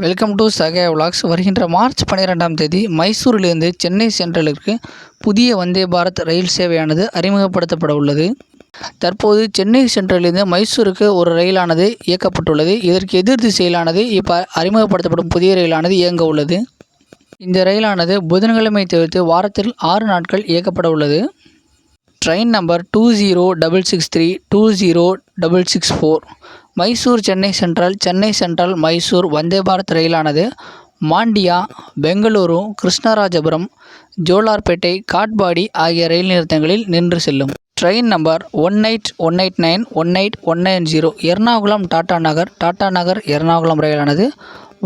Welcome to சகே vlogs வருகின்ற March பன்னிரெண்டாம் தேதி மைசூரிலிருந்து சென்னை சென்ட்ரலுக்கு புதிய வந்தே பாரத் ரயில் சேவையானது அறிமுகப்படுத்தப்பட உள்ளது. தற்போது சென்னை சென்ட்ரலிருந்து மைசூருக்கு ஒரு ரயிலானது இயக்கப்பட்டுள்ளது. இதற்கு எதிர் திசையிலானது இப்போ அறிமுகப்படுத்தப்படும் புதிய ரயிலானது இயங்க உள்ளது. இந்த ரயிலானது புதன்கிழமை தவிர்த்து வாரத்தில் ஆறு நாட்கள் இயக்கப்பட உள்ளது. Train number two zero double six three two zero double six four Mysore Chennai central Chennai central Mysore Vande Bharat ரயிலானது Mandya Bengaluru Krishnarajapuram Jolarpettai Katpadi ஆகிய ரயில் நிறுத்தங்களில் நின்று செல்லும். Train number one eight one eight nine one eight one nine zero Ernakulam Tata Nagar Tata Nagar Ernakulam ரயிலானது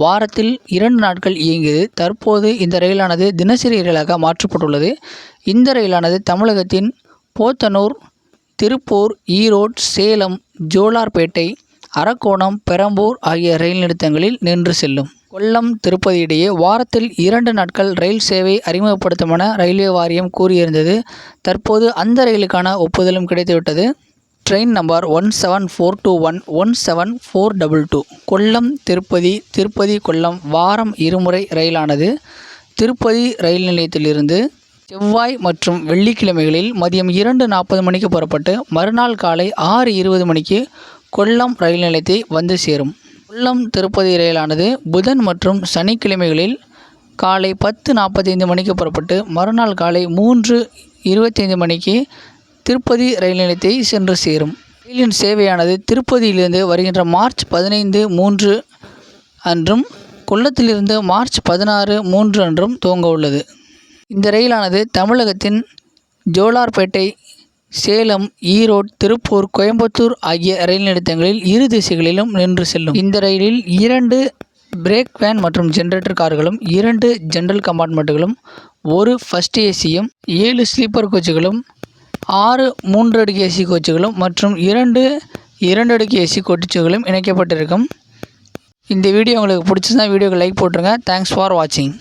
வாரத்தில் இரண்டு நாட்கள் இயங்கியது. தற்போது இந்த ரயிலானது தினசரி ரயிலாக மாற்றப்பட்டுள்ளது. இந்த ரயிலானது தமிழகத்தின் போத்தனூர் திருப்பூர் ஈரோடு சேலம் ஜோலார்பேட்டை அரக்கோணம் பெரம்பூர் ஆகிய ரயில் நிறுத்தங்களில் நின்று செல்லும். கொல்லம் திருப்பதி இடையே வாரத்தில் இரண்டு நாட்கள் ரயில் சேவை அறிமுகப்படுத்தும் என ரயில்வே வாரியம் கூறியிருந்தது. தற்போது அந்த ரயிலுக்கான ஒப்புதலும் கிடைத்துவிட்டது. Train number one seven four two one one seven four double two. Kollam Tirupati Tirupati Kollam வாரம் இருமுறை ரயிலானது. திருப்பதி ரயில் நிலையத்திலிருந்து செவ்வாய் மற்றும் வெள்ளிக்கிழமைகளில் மதியம் இரண்டு நாற்பது மணிக்கு புறப்பட்டு மறுநாள் காலை ஆறு இருபது மணிக்கு கொல்லம் ரயில் நிலையத்தை வந்து சேரும். கொல்லம் திருப்பதி ரயிலானது புதன் மற்றும் சனிக்கிழமைகளில் காலை பத்து நாற்பத்தைந்து மணிக்கு புறப்பட்டு மறுநாள் காலை மூன்று இருபத்தைந்து மணிக்கு திருப்பதி ரயில் நிலையத்தை சென்று சேரும். ரயிலின் சேவையானது திருப்பதியிலிருந்து வருகின்ற மார்ச் பதினைந்து மூன்று அன்றும் கொல்லத்திலிருந்து மார்ச் பதினாறு மூன்று அன்றும் துவங்க உள்ளது. இந்த ரயிலானது தமிழகத்தின் ஜோலார்பேட்டை சேலம் ஈரோடு திருப்பூர் கோயம்புத்தூர் ஆகிய ரயில் நிறுத்தங்களில் இரு திசைகளிலும் நின்று செல்லும். இந்த ரயிலில் இரண்டு பிரேக் வேன் மற்றும் ஜென்ரேட்டர் கார்களும் இரண்டு ஜென்ரல் கம்பார்ட்மெண்ட்டுகளும் ஒரு ஃபஸ்ட் ஏசியும் ஏழு ஸ்லீப்பர் கோச்சுகளும் ஆறு மூன்று அடுக்கு ஏசி கோச்சுகளும் மற்றும் இரண்டு இரண்டு அடுக்கு ஏசி கோச்சுகளும் இணைக்கப்பட்டிருக்கும். இந்த வீடியோ உங்களுக்கு பிடிச்சிருந்தா வீடியோக்கு லைக் போட்டுருங்க. தேங்க்ஸ் ஃபார் வாட்சிங்